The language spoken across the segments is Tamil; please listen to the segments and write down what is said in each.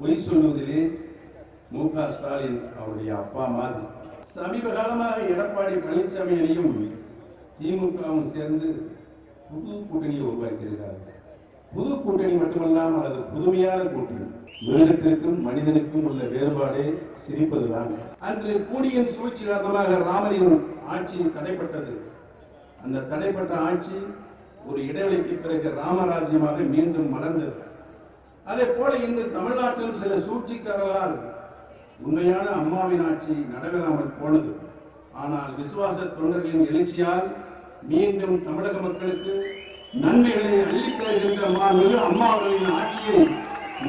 பொய் சொல்வதிலே மு க ஸ்டாலின் அவருடைய அப்பா மாதிரி. சமீப காலமாக எடப்பாடி பழனிசாமியையும் திமுகவும் சேர்ந்து புது கூட்டணியை உருவாக்கியிருக்கிறார்கள் புது கூட்டணி மட்டுமல்லாமல் அது புதுமையான கூட்டணி. மிருகத்திற்கும் மனிதனுக்கும் உள்ள வேறுபாடே சிரிப்பதுதான். அன்று கூடியின் சூழ்ச்சி காரணமாக ராமரின் ஆட்சி தடைப்பட்டது. அந்த தடைப்பட்ட ஆட்சி ஒரு இடைவெளிக்கு பிறகு ராமராஜ்யமாக மீண்டும் மலர்ந்தது. அதே போல இன்று தமிழ்நாட்டிலும் சில சூழ்ச்சிக்காரர்களால் உண்மையான அம்மாவின் ஆட்சி நடைபெறாமல் போனது. ஆனால் விசுவாச தொண்டர்களின் எழுச்சியால் மீண்டும் தமிழக மக்களுக்கு நன்மைகளை அள்ளித் தருகின்ற மாண்புமிகு அம்மா அவர்களின் ஆட்சியை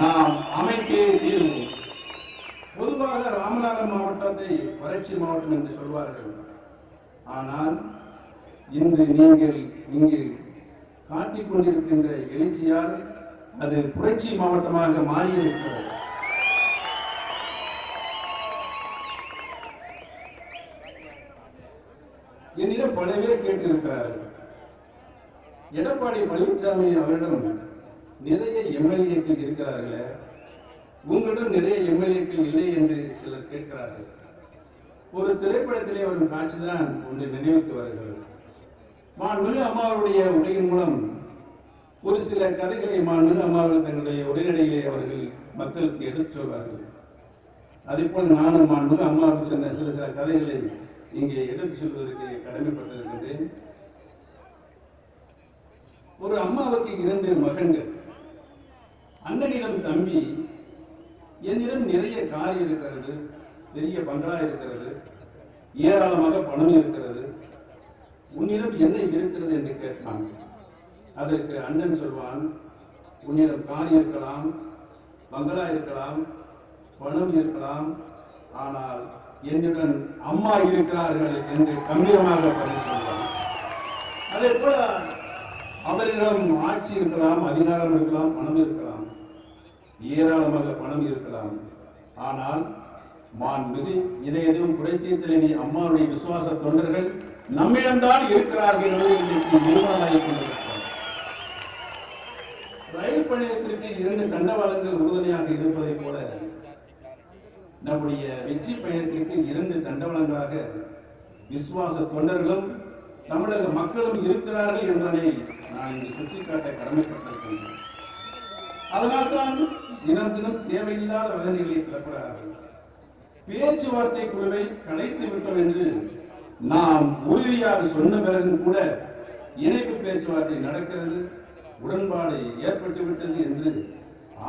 நாம் அமைத்தே தீர்வோம். பொதுவாக ராமநாதர் மாவட்டத்தை வறட்சி மாவட்டம் என்று சொல்வார்கள். ஆனால் இன்று நீங்கள் இங்கு காட்டிக் கொண்டிருக்கின்ற எழுச்சியால் அது புரட்சி மாவட்டமாக மாறியிருக்கிறது என்னிடம் பல பேர் கேட்டிருக்கிறார்கள். எடப்பாடி பழனிசாமி அவரிடம் நிறைய எம்எல்ஏக்கள் இருக்கிறார்களே உங்களிடம் நிறைய எம்எல்ஏக்கள் இல்லை என்று சிலர் கேட்கிறார்கள். ஒரு திரைப்படத்திலே வரும் காட்சிதான் ஒன்று நினைவுக்கு வருகிறது. மாண்புமிகு அம்மாவுடைய உடையின் மூலம் ஒரு சில கதைகளை மாண்புமிகு அம்மாவர்கள் தங்களுடைய உரைநடையிலே அவர்கள் மக்களுக்கு எடுத்து சொல்வார்கள். அதேபோல் நானும் மாண்புமிகு அம்மாவுக்கு சொன்ன சில சில கதைகளை இங்கே எடுத்துச் சொல்வதற்கு கடமைப்பட்டிருக்கின்றேன். ஒரு அம்மாவுக்கு இரண்டு மகன்கள். அண்ணனிடம் தம்பி என்னிடம் நிறைய கார் இருக்கிறது பெரிய பங்களா இருக்கிறது ஏராளமாக பணம் இருக்கிறது உன்னிடம் என்ன இருக்கிறது என்று கேட்டான். அதற்கு அண்ணன் சொல்வான் உன்னிடம் கார் இருக்கலாம் பங்களா இருக்கலாம் பணம் இருக்கலாம் ஆனால் என்னுடன் அம்மா இருக்கிறார்கள் என்று கம்பீரமாக பதில் சொல்வான். அதே போல அவரிடம் ஆட்சி இருக்கலாம் அதிகாரம் இருக்கலாம் பணம் இருக்கலாம். ஏராளமாக பணம் இருக்கலாம். ஆனால் மாண்புமிகு இதை எதுவும் புரட்சியத்தில் அம்மாவுடைய விசுவாச தொண்டர்கள் நம்மிடம்தான் இருக்கிறார்கள் என்பதை இன்றைக்கு நிறுவனமாகிக் கொண்டிருக்கிறார். ரயில் பயணத்திற்கு இரண்டு தண்டவாளங்கள் உறுதுணையாக இருப்பதை போல நம்முடைய வெற்றி பயணத்திற்கு இரண்டு தண்டவாளங்களாக விசுவாச தொண்டர்களும் தமிழக மக்களும் இருக்கிறார்கள் என்பதனை நான் இங்கு சுட்டிக்காட்ட கடமைப்பட்டிருக்கின்றேன். அதனால்தான் தினம் தினம் தேவையில்லாத வதந்திகளை கிளப்புகிறார்கள் பேச்சுவார்த்தை குழுவை கலைத்து விட்டோம் என்று நாம் உறுதியாக சொன்ன பிறகும் கூட இணைப்பு பேச்சுவார்த்தை நடக்கிறது. உடன்பாடு ஏற்பட்டு விட்டது என்று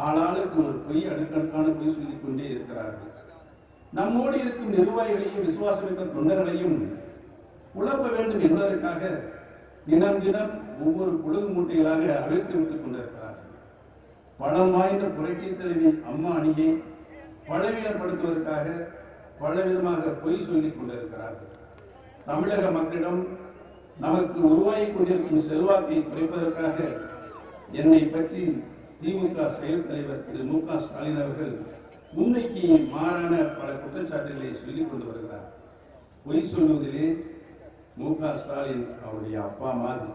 ஆளாளுக்கு ஒரு பொய் அடுக்கடுக்கான பொய் சொல்லிக் கொண்டே இருக்கிறார்கள். நம்மோடு இருக்கும் நிர்வாகிகளையும் விசுவாசமிக்க தொண்டர்களையும் குழப்ப வேண்டும் என்பதற்காக தினம் தினம் ஒவ்வொரு புழுகு மூட்டைகளாக அவிழ்த்து விட்டுக் கொண்டிருக்கிறார்கள். பலம் வாய்ந்த புரட்சி தலைவி அம்மா அணியை பலவீனப்படுத்துவதற்காக பலவிதமாக பொய் சொல்லிக் கொண்டிருக்கிறார்கள். தமிழக மக்களிடம் நமக்கு உருவாகி கொண்டிருக்கும் செல்வாக்கை குறைப்பதற்காக என்னை பற்றி திமுக செயல் தலைவர் திரு. மு. க. ஸ்டாலின் அவர்கள் உண்மைக்கு மாறான பல குற்றச்சாட்டுகளை சொல்லிக் கொண்டு வருகிறார். பொய் சொல்வதிலே மு. க. ஸ்டாலின் அவருடைய அப்பா மாதிரி.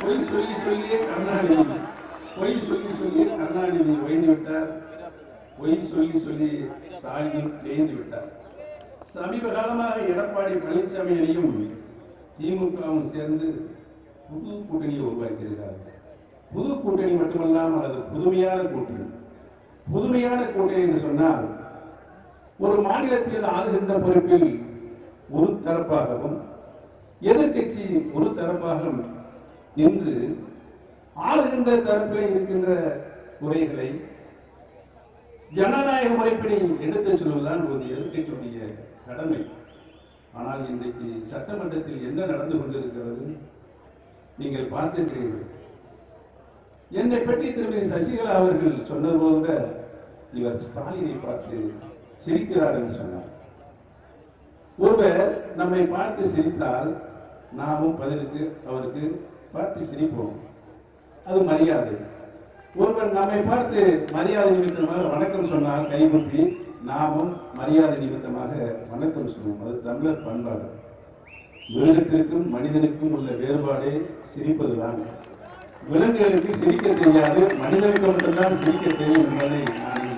பொய் சொல்லி சொல்லியே கருணாநிதி. பொய் சொல்லி சொல்லியே கருணாநிதி ஓய்ந்து விட்டார். பொய் சொல்லி சொல்லி ஸ்டாலினும் தேய்ந்து விட்டார். சமீப காலமாக எடப்பாடி பழனிசாமியையும் திமுகவும் சேர்ந்து புது கூட்டணியை உருவாக்கியிருக்கிறார்கள் புது கூட்டணி மட்டுமல்லாமல் அது புதுமையான கூட்டணி. புதுமையான கூட்டணி என்று சொன்னால் ஒரு மாநிலத்தில் ஆளுகின்ற பொறுப்பில் ஒரு தரப்பாகவும் எதிர்க்கட்சி ஒரு தரப்பாகவும் என்று ஆளுகின்ற தரப்பிலே இருக்கின்ற குறைகளை ஜனநாயக முறைப்படி எடுத்துச் சொல்வதுதான் ஒரு எதிர்க்கட்சியுடைய கடமை. ஆனால் இன்றைக்கு சட்டமன்றத்தில் என்ன நடந்து கொண்டிருக்கிறது? நீங்கள் பார்த்திருக்கிறீர்கள். என்னை பற்றி திருமதி சசிகலா அவர்கள் சொன்னது போது கூட இவர் ஸ்டாலினை பார்த்து சிரிக்கிறார் என்று சொன்னார். ஒருவர் நம்மை பார்த்து சிரித்தால் நாமும் பதிலுக்கு அவருக்கு பார்த்து சிரிப்போம். அது மரியாதை. ஒருவர் நம்மை பார்த்து மரியாதை நிமித்தமாக வணக்கம் சொன்னால் கைகுப்பி நாமும் மரியாதை நிமித்தமாக வணக்கம் சொல்லுவோம் அது தமிழர் பண்பாடு. மிருகத்திற்கும் மனிதனுக்கும் உள்ள வேறுபாடே சிரிப்பதுதான். விலங்குகளுக்கு சிரிக்க தெரியாது மனிதனுக்கு மட்டும்தான் சிரிக்க தெரியும் என்பதை நான்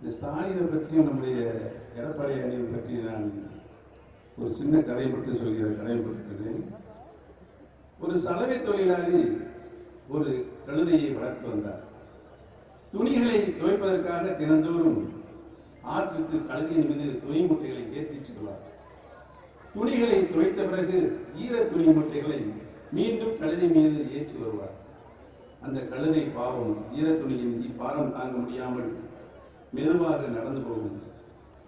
இந்த ஸ்டாலினை பற்றியும் நம்முடைய எடப்பாடி அணியை பற்றி நான் ஒரு சின்ன கதை மட்டும் சொல்கிற கதை கடமைப்பட்டிருக்கிறேன் ஒரு சலவை தொழிலாளி ஒரு கழுதையை வளர்த்து வந்தார். துணிகளை துவைப்பதற்காக தினந்தோறும் ஆற்றுக்கு கழுதையின் மீது துணி மூட்டைகளை ஏற்றி செல்வார். துணிகளை துவைத்த பிறகு ஈர துணி மூட்டைகளை மீண்டும் கழுதை மீது ஏற்றி வருவார். அந்த கழுதை பாவம் ஈர துணியின் இப்பாரம் தாங்க முடியாமல் மெதுவாக நடந்து போகும்.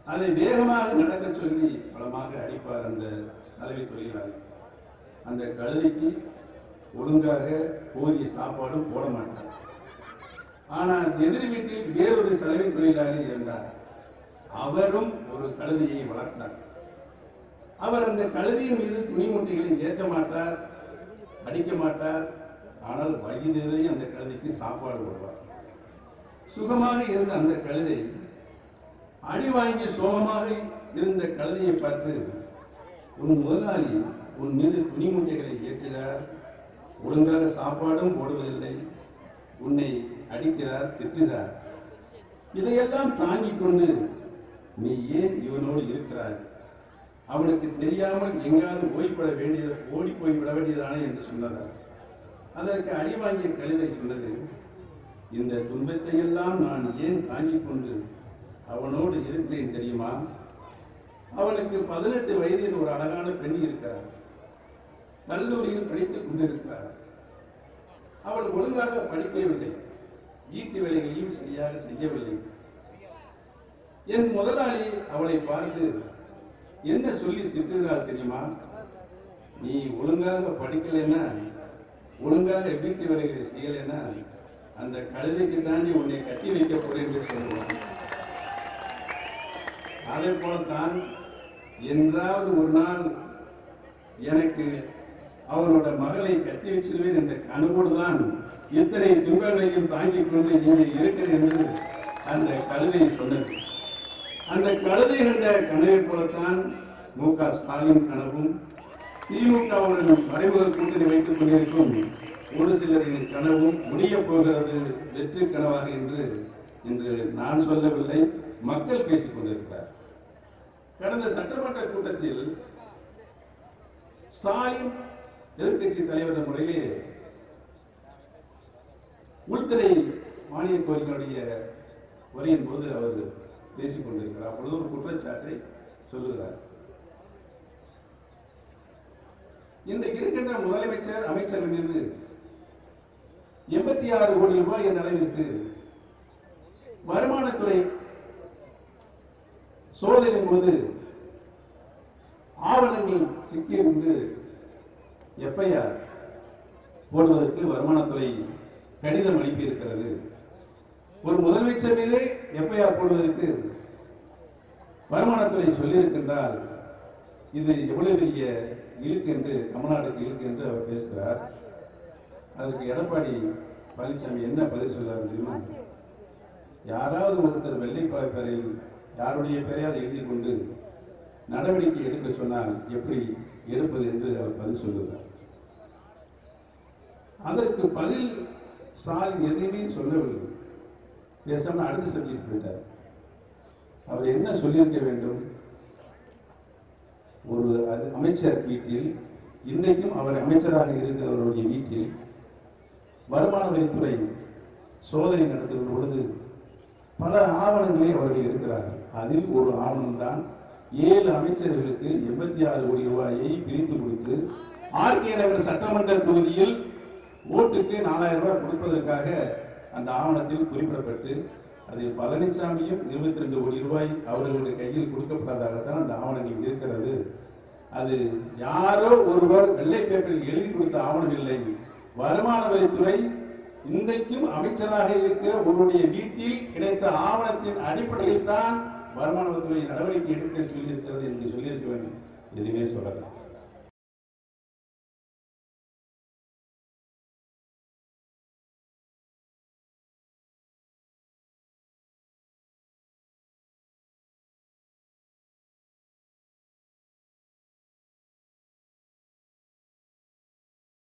அதை வேகமாக நடக்கச் சொல்லி பலமாக அடிப்பார் அந்த சலவை தொழிலாளி அந்த கழுதைக்கு ஒழுங்காக போதிய சாப்பாடும் போட மாட்டார் ஆனால் எதிர் வீட்டில் வேறொரு சலவை தொழிலாளி இருந்தார். அவரும் ஒரு கழுதையை வளர்த்தார். அவர் அந்த கழுதியின் மீது துணி மூட்டைகளை ஏற்ற மாட்டார் அடிக்க மாட்டார். ஆனால் வயிறு அந்த கழுதைக்கு சாப்பாடு போடுவார் சுகமாக இருந்த அந்த கழுதை அடி வாங்கி சோகமாக இருந்த கழுதையை பார்த்து உன் முதலாளி உன் மீது துணி மூட்டைகளை ஏற்றுகிறார். ஒழுங்காக சாப்பாடும் போடுவதில்லை. உன்னை அடிக்கிறார் திட்டுகிறார். இதையெல்லாம் தாங்கிக் கொண்டு நீ ஏன் இவனோடு இருக்கிறாய்? அவனுக்கு தெரியாமல் எங்காவது ஓய்பட வேண்டியது ஓடி போய் விட வேண்டியதானே என்று சொன்னதார் அதற்கு அடி வாங்கிய கழுதை சொன்னது இந்த துன்பத்தை எல்லாம் நான் ஏன் தாங்கிக் கொண்டு அவனோடு இருக்கிறேன் தெரியுமா? அவனுக்கு பதினெட்டு வயதில் ஒரு அழகான பெண் இருக்கிறார். கல்லூரியில் படித்துக் கொண்டிருக்கிறார். அவள் ஒழுங்காக படிக்கவில்லை. வீட்டு வேலைகளையும் சரியாக செய்யவில்லை. என் முதலாளி அவளை பார்த்து என்ன சொல்லி திட்டுகிறாள் தெரியுமா? நீ ஒழுங்காக படிக்கலைன்னா ஒழுங்காக வீட்டு வேலைகளை செய்யலைன்னா அந்த கழுதைக்கு தாண்டி உன்னை கட்டி வைக்க போறேன் என்று சொல்லுவான். அதே போலத்தான் என்றாவது ஒரு நாள் எனக்கு அவனோட மகளை கட்டி வச்சிருவேன் என்ற கனவோடு தான் எத்தனை துன்பங்களையும் தாங்கிக் கொண்டு நீங்கள் இருக்கிறேன் என்று அந்த கழுதை சொன்னது. அந்த கழுதை கண்ட கனவை போலத்தான் மு க ஸ்டாலின் கனவும் திமுகவுடன் மறைமுக கூட்டணி வைத்துக் கொண்டிருக்கும் ஒரு சிலரின் கனவும் முடிய போகிறது வெற்றி கனவாக என்று இன்று நான் சொல்லவில்லை மக்கள் பேசிக் கொண்டிருக்கிறார். கடந்த சட்டமன்ற கூட்டத்தில் ஸ்டாலின் எதிர்க்கட்சி தலைவர் முறையிலே உள்துறை மானிய கோரிக்கையுடைய உரையின் போது அவர் பேசிக் கொண்டிருக்கிறார். அப்பொழுது ஒரு குற்றச்சாட்டை சொல்லுகிறார். இன்றைக்கு இருக்கின்ற முதலமைச்சர் அமைச்சர் மீது எண்பத்தி ஆறு கோடி ரூபாய் என்ற அளவிற்கு வருமானத்துறை சோதனையின் போது ஆவணங்கள் சிக்கியிருந்து எஃப்ஐஆர் போடுவதற்கு வருமானத்துறை கடிதம் அனுப்பியிருக்கிறது. ஒரு முதலமைச்சர் மீது எஃப்ஐஆர் போடுவதற்கு வருமானத்துறை சொல்லியிருக்கின்றால் இது எவ்வளவு பெரிய இழுக்கு என்று தமிழ்நாடுக்கு இழுக்கு என்று அவர் பேசுகிறார். அதற்கு எடப்பாடி பழனிசாமி என்ன பதில் சொல்றாரு தெரியுமா? யாராவது ஒருத்தர் வெள்ளை பேரில் யாருடைய பெயரையாவது எழுதி கொண்டு நடவடிக்கை எடுக்க சொன்னால் எப்படி எடுப்பது என்று அவர் பதில் சொல்லுகிறார். அதற்கு பதில் ஸ்டாலின் எதையுமே சொல்லவில்லை. பேசாமல் அடுத்த சப்ஜெக்ட் போயிட்டார். அவர் என்ன சொல்லியிருக்க வேண்டும்? ஒரு அது அமைச்சர் வீட்டில் இன்றைக்கும் அவர் அமைச்சராக இருக்கிறவருடைய வீட்டில் வருமான வரித்துறை சோதனை நடத்துகிற பொழுது பல ஆவணங்களை அவர்கள் இருக்கிறார்கள் அதில் ஒரு ஆவணம் தான் ஏழு அமைச்சர்களுக்கு எண்பத்தி ஆறு கோடி ரூபாயை பிரித்து கொடுத்து ஆர்கே நகர் சட்டமன்ற தொகுதியில் ஓட்டுக்கு நாலாயிரம் ரூபாய் கொடுப்பதற்காக அந்த ஆவணத்தில் குறிப்பிடப்பட்டு அது பழனிசாமியும் இருபத்தி ரெண்டு கோடி ரூபாய் அவர்களுடைய கையில் கொடுக்கப்பட்டதாகத்தான் அந்த ஆவணங்கள் இருக்கிறது. அது யாரோ ஒருவர் வெள்ளை பேப்பரில் எழுதி கொடுத்த ஆவணம் இல்லை. வருமான வரித்துறை இன்றைக்கும் அமைச்சராக இருக்கிற ஒருவருடைய வீட்டில் கிடைத்த ஆவணத்தின் அடிப்படையில் தான் வருமான வரித்துறை நடவடிக்கை எடுக்க சொல்லியிருக்கிறது என்று சொல்லியிருக்க வேண்டும். எதுவுமே சொல்லலாம்